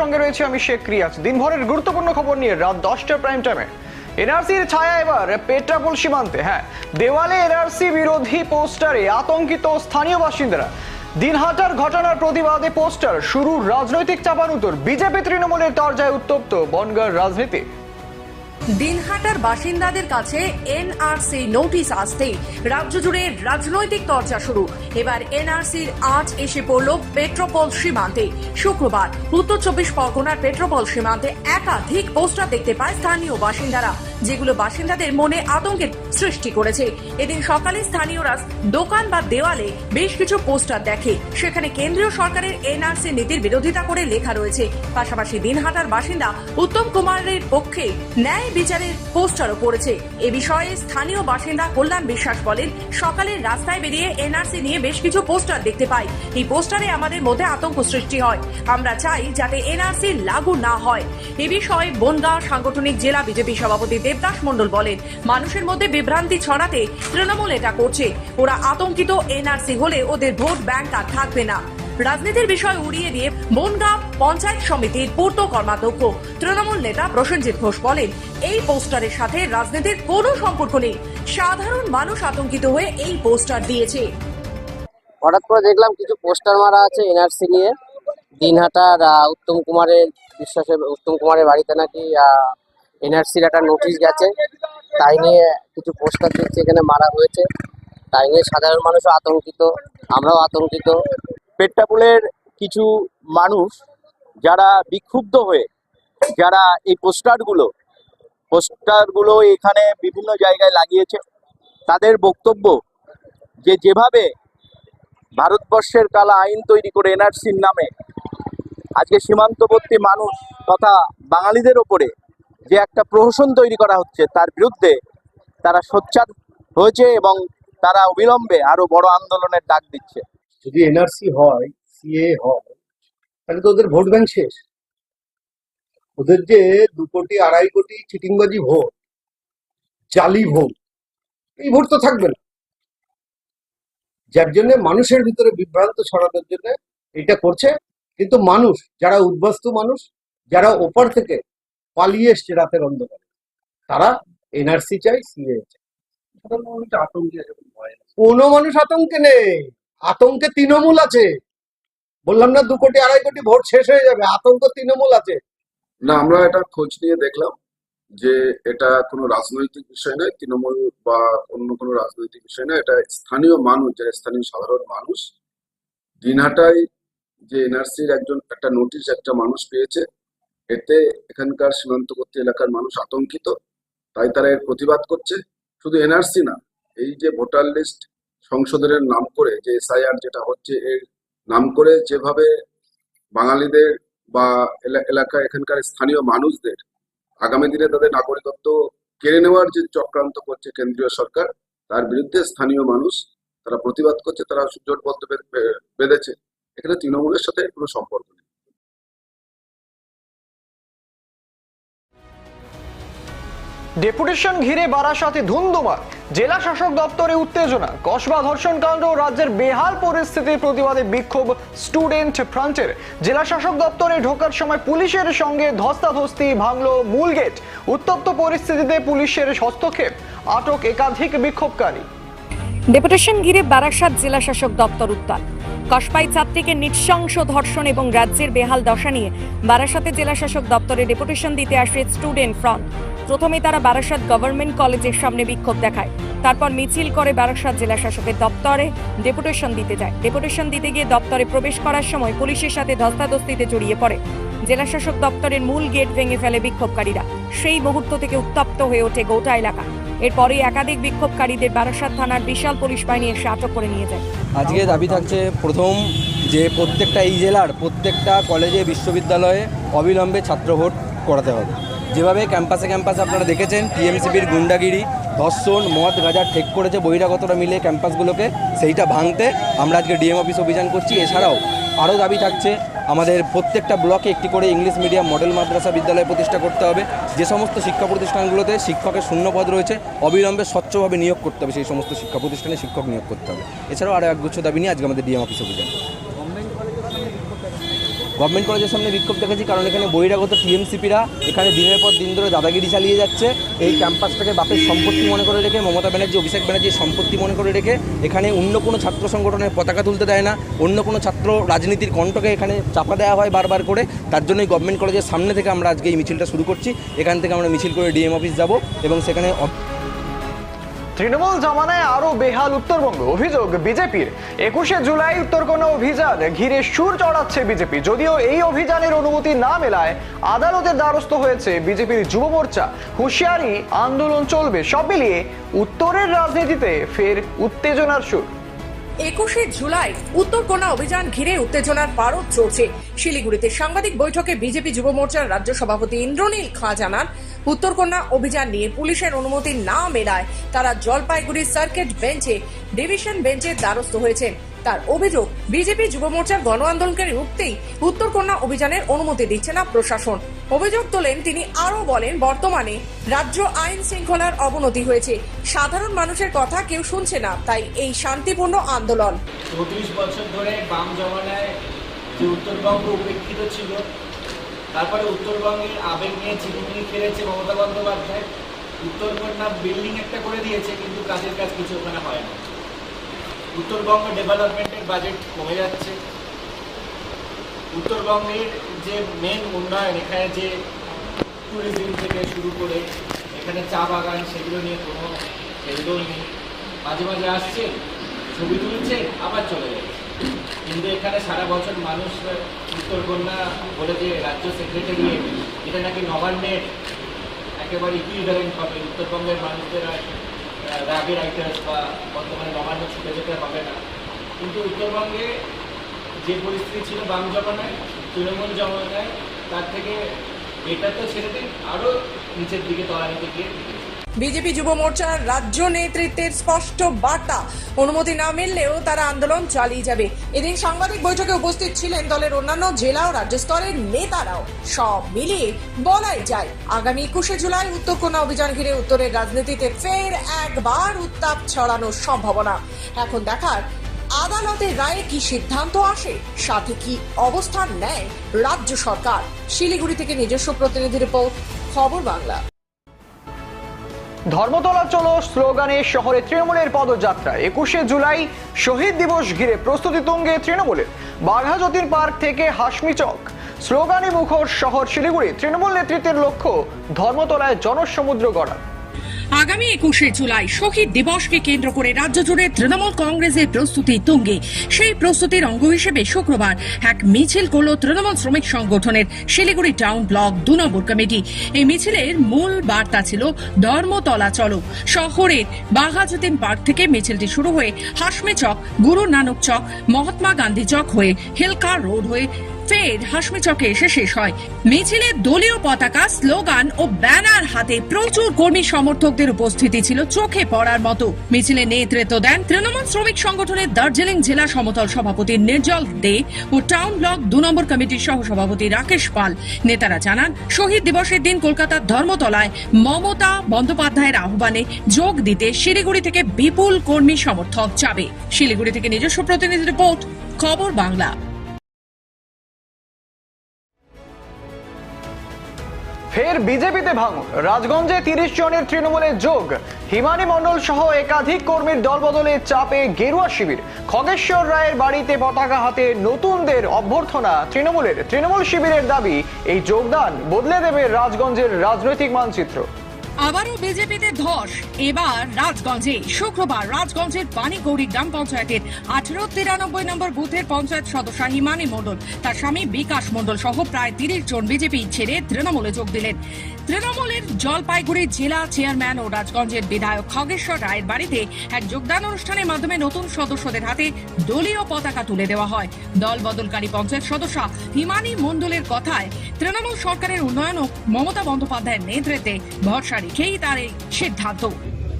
সঙ্গে রয়েছে আমি শেখ রিয়াজ। দিনভরের গুরুত্বপূর্ণ খবর নিয়ে রাত দশটা প্রাইম টাইমে এনআরসির ছায়া এবার পেট্রাপোল সীমান্তে হ্যাঁ। দেওয়ালে এনআরসি বিরোধী পোস্টারে আতঙ্কিত স্থানীয় বাসিন্দারা। দিনহাটার ঘটনার প্রতিবাদে পোস্টার শুরু রাজনৈতিক চাপানুতর। বিজেপি তৃণমূলের দরজায় উত্তপ্ত বনগড় রাজনীতি। দিনহাটার বাসিন্দাদের কাছে এনআরসি নোটিশ আসতেই রাজ্য জুড়ে রাজনৈতিক চর্চা শুরু। এবার এনআরসির আজ এসে পড়ল পেট্রোপল সীমান্তে। শুক্রবার উত্তর চব্বিশ পরগনার পেট্রোপল সীমান্তে একাধিক পোস্টার দেখতে পায় স্থানীয় বাসিন্দারা। যেগুলো বাসিন্দাদের মনে আতঙ্কের সৃষ্টি করেছে। এদিন সকালে স্থানীয়রা দোকান বা দেওয়ালে বেশ কিছু পোস্টার দেখে। সেখানে কেন্দ্রীয় সরকারের এনআরসি নীতির বিরোধিতা করে লেখা রয়েছে। পাশাপাশি দিনহাটার বাসিন্দা উত্তম কুমারের পক্ষে ন্যায় বিচারের পোস্টারও পড়েছে। এ বিষয়ে স্থানীয় বাসিন্দা কল্যাণ বিশ্বাস বলেন সকালে রাস্তায় বেরিয়ে এনআরসি নিয়ে বেশ কিছু পোস্টার দেখতে পাই। এই পোস্টারে আমাদের মধ্যে আতঙ্ক সৃষ্টি হয়। আমরা চাই যাতে এনআরসি লাগু না হয়। এ বিষয়ে বনগাঁ সাংগঠনিক জেলা বিজেপি সভাপতি দেবদাস মণ্ডল বলেন, মানুষের মধ্যে বিভ্রান্তি ছড়াতে তৃণমূল এটা করছে। ওরা আতঙ্কিত এনআরসি হলে ওদের ভোট ব্যাংক আর থাকবে না। রাজনীতির বিষয় উড়িয়ে দিয়ে বনগাঁ পঞ্চায়েত সমিতির পূর্ত কর্মাধ্যক্ষ তৃণমূল নেতা প্রসেনজিৎ ঘোষ বলেন, এই পোস্টারের সাথে রাজনীতির কোনো সম্পর্ক নেই। সাধারণ মানুষ আতঙ্কিত হয়ে এই পোস্টার দিয়েছে। হঠাৎ করে দেখলাম কিছু পোস্টার মারা আছে এনআরসি নিয়ে। দিনহাটার উত্তম কুমারের, বিশ্বাসের, উত্তম কুমারের বাড়িতে নাকি এনআরসির একটা নোটিশ গেছে। তাই নিয়ে কিছু পোস্টার দিচ্ছে এখানে মারা হয়েছে। তাই নিয়ে সাধারণ মানুষও আতঙ্কিত, আমরাও আতঙ্কিত। পেট্টাপুলের কিছু মানুষ যারা বিক্ষুব্ধ হয়ে, যারা এই পোস্টারগুলো পোস্টারগুলো এখানে বিভিন্ন জায়গায় লাগিয়েছে, তাদের বক্তব্য যে যেভাবে ভারতবর্ষের কালা আইন তৈরি করে এনআরসির নামে আজকে সীমান্তবর্তী মানুষ তথা বাঙালিদের ওপরে যে একটা প্রহসন তৈরি করা হচ্ছে, তার বিরুদ্ধে তারা সোচ্চার হয়েছে এবং তারা অবিলম্বে আরও বড় আন্দোলনের ডাক দিচ্ছে। যদি এনআরসি হয়, সিএ হয়, তাহলে তো ওদের ভোট ব্যাংক শেষ। ওদের যে দু কোটি, আড়াই কোটি চিটিংবাজি ভোট, জালি ভোট, এই ভোট তো থাকবে না। যার জন্য মানুষের ভিতরে বিভ্রান্ত ছড়ানোর জন্য এটা করছে। কিন্তু মানুষ, যারা উদ্বাস্তু মানুষ, যারা ওপার থেকে পালিয়ে এসছে রাতের অন্ধকারে। তারা এনআরসি চাই সিএ চাই কোনো মানুষ আতঙ্কে নেই। আতঙ্কে তৃণমূল আছে। বললাম না দু কোটি, আড়াই কোটি ভোট শেষ হয়ে যাবে। আতঙ্ক তৃণমূল আছে। না, আমরা এটা খোঁজ নিয়ে দেখলাম যে এটা কোনো রাজনৈতিক বিষয় নয়, তৃণমূল বা অন্য কোনো রাজনৈতিক বিষয় নয়। এটা স্থানীয় মানুষ, যারা স্থানীয় সাধারণ মানুষ। দিনহাটায় যে এনআরসির একজন, একটা নোটিশ একটা মানুষ পেয়েছে। এতে এখানকার সীমান্তবর্তী এলাকার মানুষ আতঙ্কিত, তাই তারা এর প্রতিবাদ করছে। শুধু এনআরসি না, এই যে ভোটার লিস্ট সংশোধনের নাম করে, যে এসআইআর যেটা হচ্ছে এর নাম করে, যেভাবে বাঙালিদের বা এলা- এলাকা এখানকার স্থানীয় মানুষদের আগামী দিনে তাদের নাগরিকত্ব কেড়ে নেওয়ার যে চক্রান্ত করছে কেন্দ্রীয় সরকার, তার বিরুদ্ধে স্থানীয় মানুষ তারা প্রতিবাদ করছে, তারা জোট বলতে বেঁধেছে। এখানে তৃণমূলের সাথে কোনো সম্পর্ক নেই। ডেপুটেশন ঘিরে বারাসাতে ধুন্ধুমার জেলা শাসক দপ্তরে উত্তেজনা। কসবা ধর্ষণ কাণ্ড রাজ্যের বেহাল পরিস্থিতির প্রতিবাদে বিক্ষোভ স্টুডেন্ট ফ্রন্টের। জেলা শাসক দপ্তরে ঢোকার সময় পুলিশের সঙ্গে ধস্তাধস্তি ভাঙল মূল গেট উত্তপ্ত পরিস্থিতিতে পুলিশের হস্তক্ষেপ। আটক একাধিক বিক্ষোভকারী। ডেপুটেশন ঘিরে বারাসাত জেলা শাসক দপ্তর উত্তাল। কসবাই ছাত্রীকে নৃশংস ধর্ষণ এবং রাজ্যের বেহাল দশা নিয়ে বারাসাতে জেলা শাসক দপ্তরে ডেপুটেশন দিতে আসে স্টুডেন্ট ফ্রন্ট। প্রথমে তারা বারাসাত গভর্নমেন্ট কলেজের সামনে বিক্ষোভ দেখায়। তারপর মিছিল করে বারাসাত জেলা শাসকের দপ্তরে ডেপুটেশন দিতে যায়। ডেপুটেশন দিতে গিয়ে দপ্তরে প্রবেশ করার সময় পুলিশের সাথে ধস্তাধস্তিতে জড়িয়ে পড়ে। জেলা শাসক দপ্তরের মূল গেট ভেঙে ফেলে বিক্ষোভকারীরা। সেই মুহূর্ত থেকে উত্তপ্ত হয়ে ওঠে গোটা এলাকা। এরপরে একাধিক বিক্ষোভকারীদের বারাসাত থানার বিশাল পুলিশ বাহিনী এসে আটক করে নিয়ে যায়। আজকে দাবি থাকছে প্রথম যে প্রত্যেকটা এই জেলার প্রত্যেকটা কলেজে, বিশ্ববিদ্যালয়ে অবিলম্বে ছাত্র ভোট করাতে হবে। যেভাবে ক্যাম্পাসে ক্যাম্পাসে আপনারা দেখেছেন টিএমসিপির গুন্ডাগিরি, ধর্ষণ, মদ, গাঁজা ঠেক করেছে, বহিরাগতরা মিলে ক্যাম্পাসগুলোকে সেইটা ভাঙতে আমরা আজকে ডিএম অফিস অভিযান করছি। এছাড়াও আরও দাবি থাকছে আমাদের প্রত্যেকটা ব্লকে একটি করে ইংলিশ মিডিয়াম মডেল মাদ্রাসা বিদ্যালয় প্রতিষ্ঠা করতে হবে। যে সমস্ত শিক্ষা প্রতিষ্ঠানগুলোতে শিক্ষকের শূন্যপদ রয়েছে, অবিলম্বে স্বচ্ছভাবে নিয়োগ করতে হবে। সেই সমস্ত শিক্ষা প্রতিষ্ঠানে শিক্ষক নিয়োগ করতে হবে। এছাড়াও আরও একগুচ্ছ দাবি নিয়ে আজকে আমাদের ডিএম অফিসে অভিযান। গভর্নমেন্ট কলেজের সামনে বিক্ষোভ দেখেছি কারণ এখানে বহিরাগত টিএমসিপিরা এখানে দিনের পর দিন ধরে দাদাগিরি চালিয়ে যাচ্ছে। এই ক্যাম্পাসটাকে বাপের সম্পত্তি মনে করে রেখে, মমতা ব্যানার্জি, অভিষেক ব্যানার্জির সম্পত্তি মনে করে রেখে, এখানে অন্য কোনো ছাত্র সংগঠনের পতাকা তুলতে দেয় না, অন্য কোনো ছাত্র রাজনীতির কণ্ঠকে এখানে চাপা দেওয়া হয় বারবার করে। তার জন্যই গভর্নমেন্ট কলেজের সামনে থেকে আমরা আজকে এই মিছিলটা শুরু করছি। এখান থেকে আমরা মিছিল করে ডিএম অফিস যাব এবং সেখানে তৃণমূল জমানায় আরও বেহাল উত্তরবঙ্গ। অভিযোগ, বিজেপির। একুশে জুলাই উত্তরকন্যা অভিযান ঘিরে সুর চড়াচ্ছে বিজেপি। যদিও এই অভিযানের অনুমতি না মেলায় আদালতের দ্বারস্থ হয়েছে বিজেপির যুব মোর্চা। হুঁশিয়ারি, আন্দোলন চলবে, সব মিলিয়ে উত্তরের রাজনীতিতে ফের উত্তেজনার সুর। একুশে জুলাই উত্তরকোনা অভিযান ঘিরে উত্তেজনার পারদ চলছে শিলিগুড়িতে সাংবাদিক বৈঠকে বিজেপি যুব মোর্চার রাজ্য সভাপতি ইন্দ্রনীল খাঁ জানান উত্তরকন্যা অভিযান নিয়ে পুলিশের অনুমতি না মেলায় তারা জলপাইগুড়ি সার্কিট বেঞ্চে, ডিভিশন বেঞ্চের দ্বারস্থ হয়েছেন। তার অভিযোগ, বিজেপি যুব মোর্চার গণ আন্দোলনকে রুখতেই উত্তরকন্যা অভিযানের অনুমতি দিচ্ছে না প্রশাসন। অভিযোগ তোলেন, তিনি আরও বলেন, বর্তমানে রাজ্য আইন শৃঙ্খলার অবনতি হয়েছে। সাধারণ মানুষের কথা কেউ শুনছে না, তাই এই শান্তিপূর্ণ আন্দোলন। চৌত্রিশ বছর ধরে বাম জমানায় যে উত্তরবঙ্গ উপেক্ষিত ছিল, তারপরে উত্তরবঙ্গের আবেগ নিয়ে চিরুনি ফেলেছে মমতা বন্দ্যোপাধ্যায় উত্তরকন্যা বিল্ডিং একটা করে দিয়েছে, কিন্তু কাজের কাজ কিছু ওখানে হয় না। উত্তরবঙ্গ ডেভেলপমেন্টের বাজেট কমে যাচ্ছে। উত্তরবঙ্গের যে মেন উন্নয়ন, এখানে যে ট্যুরিজম থেকে শুরু করে এখানে চা বাগান, সেগুলো নিয়ে কোনো হেলদোল নেই। মাঝে মাঝে আসছে, ছবি তুলছে, আবার চলে যাচ্ছে। কিন্তু এখানে সারা বছর মানুষ উত্তরকন্যা বলে যে রাজ্য সেক্রেটারিয়েট এটা নাকি নবান্নের একেবারে ইকুইভ্যালেন্ট হবে। উত্তরবঙ্গের মানুষদের আহ, রাইটার্স বা বর্তমানে নবান্ন ছুটে যেতে হবে না। কিন্তু উত্তরবঙ্গে যে পরিস্থিতি ছিল বাম জমানায় তৃণমূল জমানায় তার থেকে এটা তো ছেড়ে দিন আরও নিচের দিকে তলানিতে গিয়ে বিজেপি যুব মোর্চার রাজ্য নেতৃত্বের স্পষ্ট বার্তা। অনুমতি না মিললেও তারা আন্দোলন চালিয়ে যাবে। এদিন সাংবাদিক বৈঠকে উপস্থিত ছিলেন দলের অন্যান্য জেলা ও রাজ্য স্তরের নেতারাও। সব মিলিয়ে বলাই যায়, আগামী একুশে জুলাই উত্তরকন্যা অভিযান ঘিরে উত্তরের রাজনীতিতে ফের একবার উত্তাপ ছড়ানোর সম্ভাবনা। এখন দেখার আদালতের রায়ে কি সিদ্ধান্ত আসে, সাথে কি অবস্থান নেয় রাজ্য সরকার? শিলিগুড়ি থেকে নিজস্ব প্রতিনিধি রিপোর্ট, খবর বাংলা। ধর্মতলা চলো স্লোগানে শহরে তৃণমূলের পদযাত্রা একুশে জুলাই শহীদ দিবস ঘিরে প্রস্তুতি তুঙ্গে তৃণমূলের। বাঘা যতীন পার্ক থেকে হাসমি চক। স্লোগানে মুখর শহর শিলিগুড়ি। তৃণমূল নেতৃত্বের লক্ষ্য ধর্মতলায় জনসমুদ্র গড়া। আগামী একুশে জুলাই শহীদ দিবসকে কেন্দ্র করে রাজ্য জুড়ে তৃণমূল কংগ্রেসের প্রস্তুতি তুঙ্গে। সেই প্রস্তুতির অঙ্গ হিসেবে শুক্রবার এক মিছিল করল তৃণমূল শ্রমিক সংগঠনের শিলিগুড়ি টাউন ব্লক দু নম্বর কমিটি। এই মিছিলের মূল বার্তা ছিল, ধর্মতলা চলো। শহরের বাঘাযতীন পার্ক থেকে মিছিলটি শুরু হয়ে হাসমি চক গুরু নানক চক, মহাত্মা গান্ধী চক হয়ে হিলকার রোড হয়ে ফের হাসমি চকে এসে শেষ হয়। মিছিলে দলীয় পতাকা, স্লোগান ও ব্যানার হাতে প্রচুর কর্মী সমর্থকদের উপস্থিতি ছিল চোখে পড়ার মতো। মিছিলে নেতৃত্ব দেন তৃণমূল শ্রমিক সংগঠনের দার্জিলিং জেলা সমতল সভাপতি নির্জল দে ও টাউন ব্লক দু নম্বর কমিটির সহ সভাপতি রাকেশ পাল। নেতারা জানান, শহীদ দিবসের দিন কলকাতার ধর্মতলায় মমতা বন্দ্যোপাধ্যায়ের আহ্বানে যোগ দিতে শিলিগুড়ি থেকে বিপুল কর্মী সমর্থক যাবে শিলিগুড়ি থেকে নিজস্ব প্রতিনিধি রিপোর্ট, খবর বাংলা। ফের বিজেপিতে ভাঙন। রাজগঞ্জে তিরিশ জনের তৃণমূলের যোগ। হিমানি মণ্ডল সহ একাধিক কর্মীর দলবদলে চাপে গেরুয়া শিবির। খগেশ্বর রায়ের বাড়িতে পতাকা হাতে নতুনদের অভ্যর্থনা। তৃণমূলের তৃণমূল শিবিরের দাবি, এই যোগদান বদলে দেবে রাজগঞ্জের রাজনৈতিক মানচিত্র। আবারও বিজেপিতে ধস। এবার রাজগঞ্জে, শুক্রবার রাজগঞ্জের পানিগৌড়ি গ্রাম পঞ্চায়েতের আঠেরো তিরানব্বই নম্বর বুথের পঞ্চায়েত সদস্য হিমানী মণ্ডল, তার স্বামী বিকাশ মণ্ডল সহ প্রায় তিরিশ জন বিজেপি ছেড়ে তৃণমূলে যোগ দিলেন। তৃণমূলের জলপাইগুড়ি জেলা চেয়ারম্যান ও রাজগঞ্জের বিধায়ক খগেশ্বর রায়ের বাড়িতে এক যোগদান অনুষ্ঠানের মাধ্যমে নতুন সদস্যদের হাতে দলীয় পতাকা তুলে দেওয়া হয়। দল বদলকারী পঞ্চায়েত সদস্য হিমানী মণ্ডলের কথায় তৃণমূল সরকারের উন্নয়ন ও মমতা বন্দ্যোপাধ্যায়ের নেতৃত্বে ভরসা রেখেই তার এই সিদ্ধান্ত।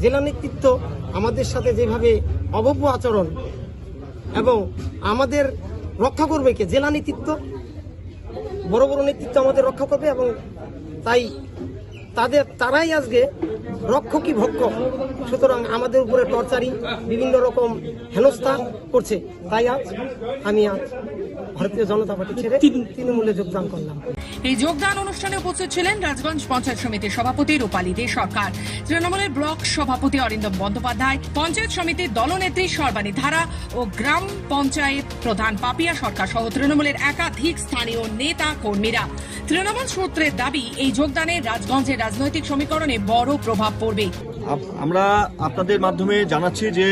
জেলা নেতৃত্ব আমাদের সাথে যেভাবে অভব্য আচরণ এবং আমাদের রক্ষা করবে কে? জেলা নেতৃত্ব। বড় বড় নেতৃত্ব আমাদের রক্ষা করবে এবং তাই তাদের তারাই আজকে রক্ষকই ভক্ষক সুতরাং আমাদের উপরে টর্চারি বিভিন্ন রকম হেনস্থা করছে। তাই আজ আমি আজ ভারতীয় জনতা পার্টি ছেড়ে তৃণমূলে যোগদান করলাম। এই যোগদান অনুষ্ঠানে উপস্থিত ছিলেন রাজগঞ্জ পঞ্চায়েত সমিতির সভাপতি রূপালী দে সরকার। তৃণমূলের ব্লক সভাপতি অরিন্দম বন্দ্যোপাধ্যায়, পঞ্চায়েত সমিতির দলনেত্রী সর্বাণী ধারা ও গ্রাম পঞ্চায়েত প্রধান পাপিয়া সরকার সহ তৃণমূলের একাধিক স্থানীয় নেতা কর্মীরা। তৃণমূল সূত্রের দাবি, এই যোগদানে রাজগঞ্জের রাজনৈতিক সমীকরণে বড় প্রভাব পড়বে। আমরা আপনাদের মাধ্যমে জানাচ্ছি যে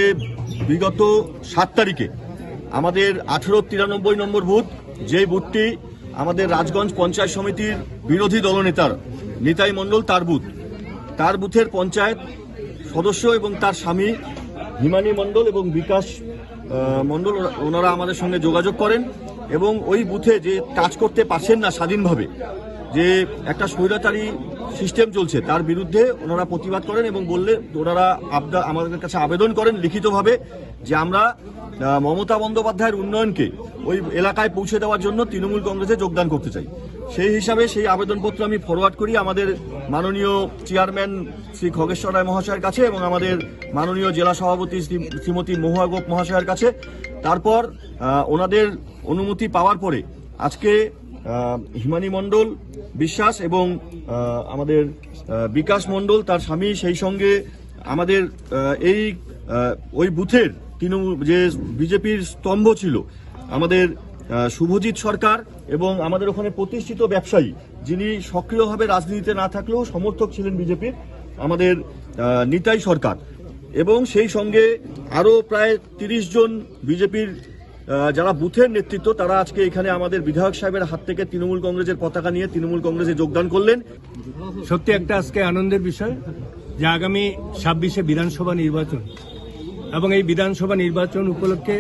বিগত সাত তারিখে আমাদের আঠেরো তিরানব্বই নম্বর বুথ যে বুথটি আমাদের রাজগঞ্জ পঞ্চায়েত সমিতির বিরোধী দলনেতার নিতাই মণ্ডল তার বুথ। তার বুথের পঞ্চায়েত সদস্য এবং তার স্বামী হিমানী মণ্ডল এবং বিকাশ মণ্ডল ওনারা আমাদের সঙ্গে যোগাযোগ করেন এবং ওই বুথে যে কাজ করতে পারছেন না স্বাধীনভাবে, যে একটা স্বৈরাচারী সিস্টেম চলছে, তার বিরুদ্ধে ওনারা প্রতিবাদ করেন এবং বললে ওনারা আবদা আমাদের কাছে আবেদন করেন লিখিতভাবে যে আমরা মমতা বন্দ্যোপাধ্যায়ের উন্নয়নকে ওই এলাকায় পৌঁছে দেওয়ার জন্য তৃণমূল কংগ্রেসে যোগদান করতে চাই। সেই হিসাবে সেই আবেদনপত্র আমি ফরওয়ার্ড করি আমাদের মাননীয় চেয়ারম্যান শ্রী খগেশ্বর রায় মহাশয়ের কাছে এবং আমাদের মাননীয় জেলা সভাপতি শ্রী- শ্রীমতী মহুয়া গোপ মহাশয়ের কাছে। তারপর ওনাদের অনুমতি পাওয়ার পরে আজকে হিমানী মণ্ডল বিশ্বাস এবং আমাদের বিকাশ মণ্ডল তার স্বামী সেই সঙ্গে আমাদের এই ওই বুথের তৃণমূল, যে বিজেপির স্তম্ভ ছিল, আমাদের শুভজিৎ সরকার এবং আমাদের ওখানে প্রতিষ্ঠিত ব্যবসায়ী, যিনি সক্রিয়ভাবে রাজনীতিতে না থাকলেও সমর্থক ছিলেন বিজেপির, আমাদের নিতাই সরকার। এবং সেই সঙ্গে আরও প্রায় তিরিশ জন বিজেপির যারা বুথের নেতৃত্ব, তারা আজকে এখানে আমাদের বিধায়ক সাহেবের হাত থেকে তৃণমূল কংগ্রেসের পতাকা নিয়ে তৃণমূল কংগ্রেসে যোগদান করলেন। সত্যি একটা আজকে আনন্দের বিষয় যে আগামী ছাব্বিশে বিধানসভা নির্বাচন এবং এই বিধানসভা নির্বাচন উপলক্ষে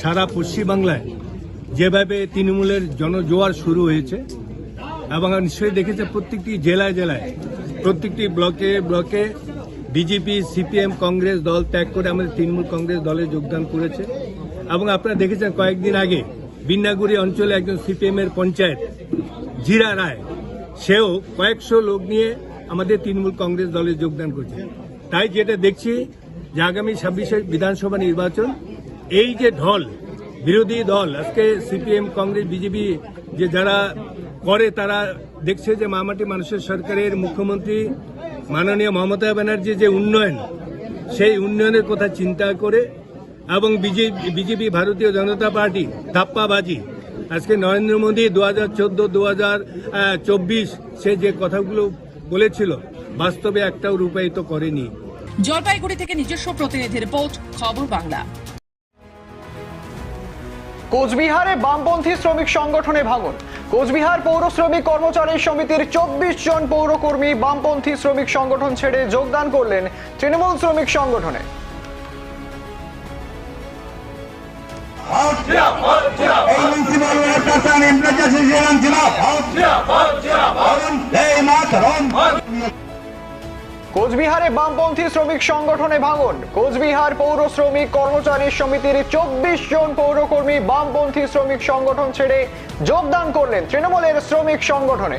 সারা পশ্চিমবাংলায় যেভাবে তৃণমূলের জনজোয়ার শুরু হয়েছে, এবং নিশ্চয়ই দেখেছে প্রত্যেকটি জেলায় জেলায়, প্রত্যেকটি ব্লকে ব্লকে বিজেপি সিপিএম কংগ্রেস দল ত্যাগ করে আমাদের তৃণমূল কংগ্রেস দলে যোগদান করেছে। এবং আপনারা দেখেছেন কয়েকদিন আগে বিন্নাগুড়ি অঞ্চলে একজন সিপিএম এর পঞ্চায়েত, জিরা রায়, সেও কয়েকশো লোক নিয়ে আমাদের তৃণমূল কংগ্রেস দলে যোগদান করছে। তাই যেটা দেখছি যে আগামী ছাব্বিশে বিধানসভা নির্বাচন, এই যে ঢল, বিরোধী দল, আজকে সিপিএম, কংগ্রেস, বিজেপি, যে যারা করে, তারা দেখছে যে মামাটি মানুষের সরকারের মুখ্যমন্ত্রী মাননীয় মমতা ব্যানার্জি যে উন্নয়ন, সেই উন্নয়নের কথা চিন্তা করে এবং বিজেপি বিজেপি, ভারতীয় জনতা পার্টি ধাপ্পাবাজি। আজকে নরেন্দ্র মোদী দু হাজার চোদ্দ দু হাজার চব্বিশ, সে যে কথাগুলো বলেছিল, বাস্তবে একটাও রূপায়িত করেনি। জলপাইগুড়ি থেকে নিজস্ব প্রতিনিধি রিপোর্ট খবর বাংলা। কোচবিহারে বামপন্থী শ্রমিক সংগঠনে ভাঙন। কোচবিহার পৌর শ্রমিক কর্মচারী সমিতির চব্বিশ জন পৌরকর্মী বামপন্থী শ্রমিক সংগঠন ছেড়ে যোগদান করলেন তৃণমূল শ্রমিক সংগঠনে। এই কোচবিহারে বামপন্থী শ্রমিক সংগঠনে ভাঙন। কোচবিহার পৌর শ্রমিক কর্মচারী সমিতির চব্বিশ জন পৌরকর্মী বামপন্থী শ্রমিক সংগঠন ছেড়ে যোগদান করলেন তৃণমূলের শ্রমিক সংগঠনে।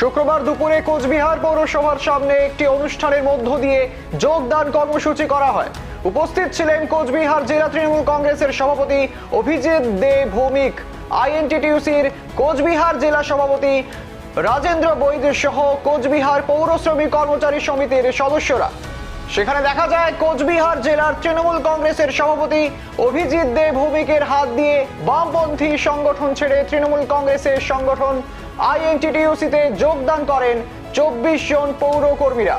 শুক্রবার দুপুরে কোচবিহার পৌরসভার সামনে একটি অনুষ্ঠানের মধ্য দিয়ে যোগদান কর্মসূচি করা হয়। উপস্থিত ছিলেন কোচবিহার জেলা তৃণমূল কংগ্রেসের সভাপতি অভিজিৎ দে ভৌমিক, আইএনটিটিউসির কোচবিহার জেলা সভাপতি রাজেন্দ্র বৈদ সহ কোচবিহার পৌর শ্রমিক কর্মচারী সমিতির সদস্যরা। সেখানে দেখা যায়, কোচবিহার জেলার তৃণমূল কংগ্রেসের সভাপতি অভিজিৎ দে ভৌমিকের হাত দিয়ে বামপন্থী সংগঠন ছেড়ে তৃণমূল কংগ্রেসের সংগঠন আইএনটিটিউসিতে যোগদান করেন চব্বিশ জন পৌর কর্মীরা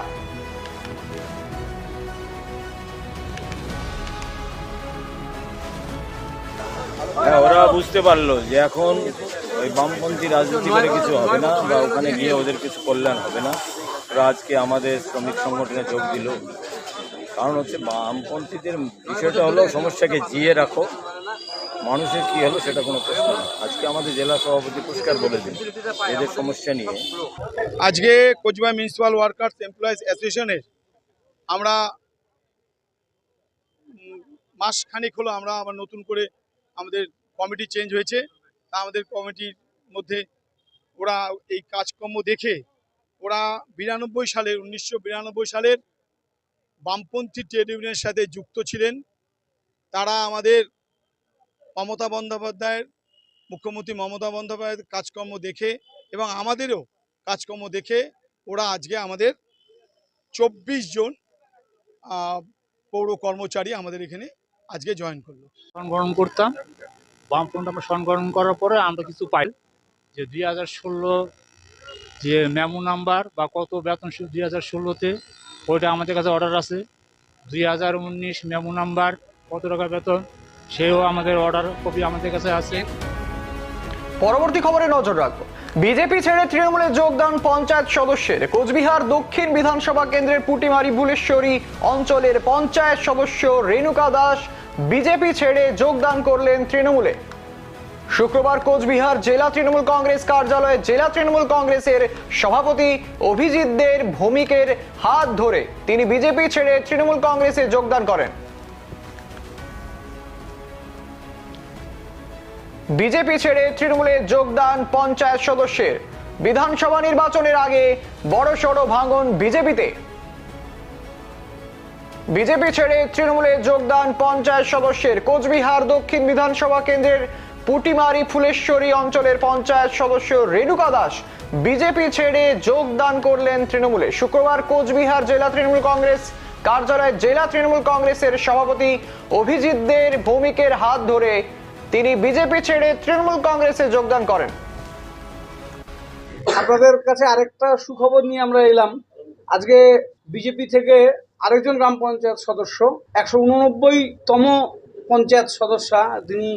হ্যাঁ ওরা বুঝতে পারল যে এখন ওই বামপন্থী রাজনীতি করে কিছু হবে না বা ওখানে গিয়ে ওদের কিছু কল্যাণ হবে না। ওরা আজকে আমাদের শ্রমিক সংগঠনে যোগ দিল। কারণ হচ্ছে বামপন্থীদের বিষয়টা হলো সমস্যাকে জিয়ে রাখো। মানুষের কি হলো সেটা কোনো প্রশ্ন আজকে আমাদের জেলা সভাপতি পুরস্কার বলে দিন এদের সমস্যা নিয়ে। আজকে কোচবিহার মিউনিসিপাল ওয়ার্কার্স এমপ্লয়িজ অ্যাসোসিয়েশনের আমরা মাসখানেক হলো আমরা আবার নতুন করে আমাদের কমিটি চেঞ্জ হয়েছে, তা আমাদের কমিটির মধ্যে ওরা এই কাজকর্ম দেখে, ওরা বিরানব্বই সালের, উনিশশো বিরানব্বই সালের বামপন্থী ট্রেড ইউনিয়নের সাথে যুক্ত ছিলেন। তারা আমাদের মমতা বন্দ্যোপাধ্যায়ের, মুখ্যমন্ত্রী মমতা বন্দ্যোপাধ্যায়ের কাজকর্ম দেখে এবং আমাদেরও কাজকর্ম দেখে ওরা আজকে আমাদের চব্বিশ জন পৌর কর্মচারী আমাদের এখানে আজকে জয়েন করল। সংগঠন করতাম। বামফ্রন্ট আমরা সংগঠন করার পরে আমরা কিছু পাই। যে দুই হাজার ষোলো যে মেমো নাম্বার বা কত বেতন শুধু দুই হাজার ষোলোতে, ওইটা আমাদের কাছে অর্ডার আছে। দুই হাজার উনিশ মেমো নাম্বার, কত টাকা বেতন, সেও আমাদের অর্ডার কপি আমাদের কাছে আছে। পরবর্তী খবরে নজর রাখব বিজেপি ছেড়ে তৃণমূলে যোগদান পঞ্চায়েত সদস্যের। কোচবিহার দক্ষিণ বিধানসভা কেন্দ্রের পুটিমারি ভুলেশ্বরী অঞ্চলের পঞ্চায়েত সদস্য রেণুকা দাস বিজেপি ছেড়ে যোগদান করলেন তৃণমূলে। শুক্রবার কোচবিহার জেলা তৃণমূল কংগ্রেস কার্যালয়ে জেলা তৃণমূল কংগ্রেসের সভাপতি অভিজিৎ দের ভৌমিকের হাত ধরে তিনি বিজেপি ছেড়ে তৃণমূল কংগ্রেসে যোগদান করেন। বিজেপি ছেড়ে তৃণমূলে যোগদান পঞ্চায়েত সদস্যের। বিধানসভা নির্বাচনের আগে বড়সড় ভাঙন বিজেপিতে। বিজেপি ছেড়ে তৃণমূলে যোগদান পঞ্চায়েত সদস্যের কোচবিহার দক্ষিণ বিধানসভা কেন্দ্রের পুটিমারি ফুলেশ্বরী অঞ্চলের পঞ্চায়েত সদস্য রেণুকা দাস বিজেপি ছেড়ে যোগদান করলেন তৃণমূলে। শুক্রবার কোচবিহার জেলা তৃণমূল কংগ্রেস কার্যালয়ে জেলা তৃণমূল কংগ্রেসের সভাপতি অভিজিৎ দের ভৌমিকের হাত ধরে তিনি বিজেপি ছেড়ে তৃণমূল কংগ্রেসে যোগদান করেন। আপনাদের কাছে আরেকটা সুখবর নিয়ে আমরা এলাম। আজকে বিজেপি থেকে আরেকজন গ্রাম পঞ্চায়েত সদস্য, একশো তম পঞ্চায়েত সদস্যা, তিনি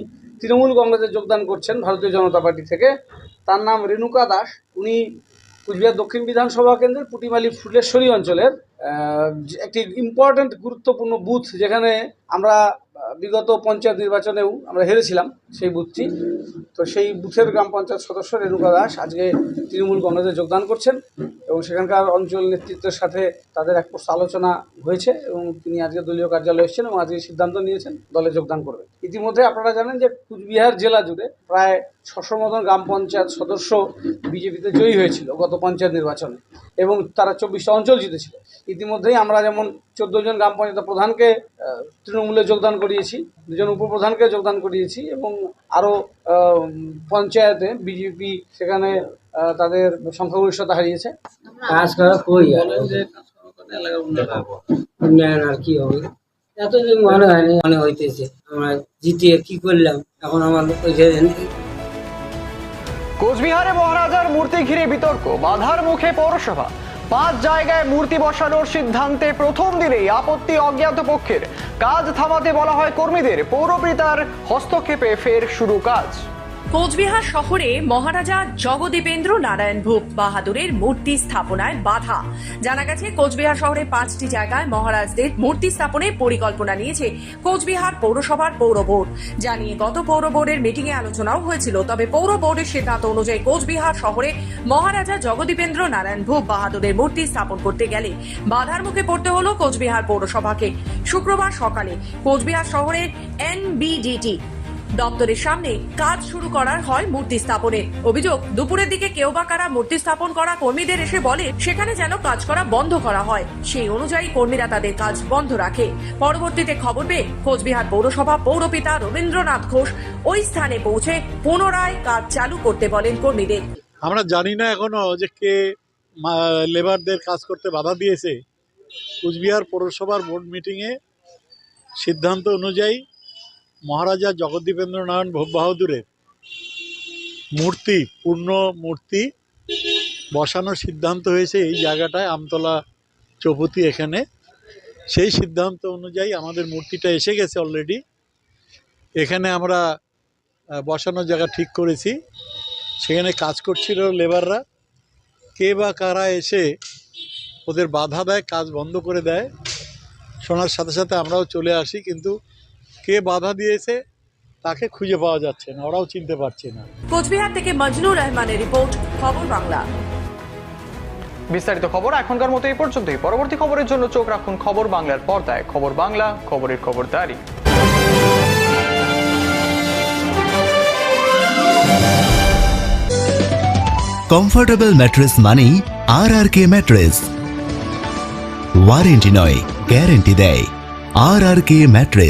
তৃণমূল কংগ্রেসে যোগদান করছেন ভারতীয় জনতা পার্টি থেকে। তার নাম রেণুকা দাস। উনি কুচবিহার দক্ষিণ বিধানসভা কেন্দ্রের পুটিমালি ফুলেশ্বরী অঞ্চলের একটি ইম্পর্ট্যান্ট গুরুত্বপূর্ণ বুথ যেখানে আমরা বিগত পঞ্চায়েত নির্বাচনেও আমরা হেরেছিলাম সেই বুথটি। তো সেই বুথের গ্রাম পঞ্চায়েত সদস্য রেণুকা দাস আজকে তৃণমূল কংগ্রেসে যোগদান করছেন এবং সেখানকার অঞ্চল নেতৃত্বের সাথে তাদের এক আলোচনা হয়েছে এবং তিনি আজকে দলীয় কার্যালয়ে এসেছেন এবং আজকে সিদ্ধান্ত নিয়েছেন দলে যোগদান করবেন। ইতিমধ্যে আপনারা জানেন যে কুচবিহার জেলা জুড়ে প্রায় ছশো মতন গ্রাম পঞ্চায়েত সদস্য বিজেপিতে জয়ী হয়েছিল গত পঞ্চায়েত নির্বাচনে এবং তারা চব্বিশটা অঞ্চল জিতেছিল। ইতিমধ্যেই আমরা যেমন চোদ্দ জন গ্রাম পঞ্চায়েত প্রধানকে আহ, তৃণমূলে যোগদান করিয়েছি দুজন উপপ্রধানকে যোগদান করিয়েছি এবং আরও পঞ্চায়েতে বিজেপি সেখানে তাদের সংখ্যাগরিষ্ঠতা হারিয়েছে। কাজ করা কই উন্নয়ন আর কি হবে? এতদিন মনে হয়নি মনে হইতেছে আমরা জিতিয়ে কি করলাম? এখন আমার কোচবিহারে মহারাজার মূর্তি ঘিরে বিতর্ক বাধার মুখে পৌরসভা। পাঁচ জায়গায় মূর্তি বসানোর সিদ্ধান্তে প্রথম দিনেই আপত্তি অজ্ঞাত পক্ষের। কাজ থামাতে বলা হয় কর্মীদের। পৌরপিতার হস্তক্ষেপে ফের শুরু কাজ। কোচবিহার শহরে মহারাজা জগদীপেন্দ্র নারায়ণ ভূপ বাহাদুরের মূর্তি স্থাপনায় বাধা। জানা গেছে, কোচবিহার শহরে পাঁচটি জায়গায় মহারাজদের মূর্তি স্থাপনের পরিকল্পনা নিয়েছে কোচবিহার পৌরসভার পৌর বোর্ড। জানিয়ে, গত পৌর বোর্ডের মিটিং এ আলোচনাও হয়েছিল, তবে পৌর বোর্ডের সিদ্ধান্ত অনুযায়ী কোচবিহার শহরে মহারাজা জগদীপেন্দ্র নারায়ণ ভূপ বাহাদুরের মূর্তি স্থাপন করতে গেলে বাধার মুখে পড়তে হলো কোচবিহার পৌরসভাকে। শুক্রবার সকালে কোচবিহার শহরের এনবিডিটি দপ্তরের সামনে কাজ শুরু করার হয় মূর্তি স্থাপনের অভিযোগ, দুপুরের দিকে কেউ বা কারা মূর্তি স্থাপন করা কর্মীদের এসে বলে, সেখানে যেন কাজ করা বন্ধ করা হয়। সেই অনুযায়ী কর্মীরা তাদের কাজ বন্ধ রাখে। পরবর্তীতে খবর পেয়ে কোচবিহার পৌরসভা পৌরপিতা রবীন্দ্রনাথ ঘোষ ওই স্থানে পৌঁছে পুনরায় কাজ চালু করতে বলেন কর্মীদের। আমরা জানি না এখনও যে কে লেবারদের কাজ করতে বাধা দিয়েছে। কুচবিহার পৌরসভার বোর্ড মিটিংয়ে সিদ্ধান্ত অনুযায়ী মহারাজা জগদ্দীপেন্দ্র নারায়ণ ভোগ বাহাদুরের মূর্তি, পূর্ণ মূর্তি বসানোর সিদ্ধান্ত হয়েছে এই জায়গাটায়, আমতলা চৌপতি এখানে। সেই সিদ্ধান্ত অনুযায়ী আমাদের মূর্তিটা এসে গেছে অলরেডি এখানে আমরা বসানোর জায়গা ঠিক করেছি। সেখানে কাজ করছিল লেবাররা কে বা কারা এসে ওদের বাধা দেয়, কাজ বন্ধ করে দেয়। শোনার সাথে সাথে আমরাও চলে আসি, কিন্তু কে বাধা দিয়েছে তাকে খুঁজে পাওয়া যাচ্ছে না ওরাও চিনতে পারছে না। কোচবিহার থেকে মজনুর রহমানের রিপোর্ট খবর বাংলা। বিস্তারিত খবর এখনকার মতো এই পর্যন্তই। পরবর্তী খবরের জন্য চোখ রাখুন খবর বাংলার পর্দায়। খবর বাংলা খবরের খবরদারি কমফোর্টেবল ম্যাট্রেস মানেই R R K mattress warranty নয় গ্যারেন্টি দেয়। R R K mattress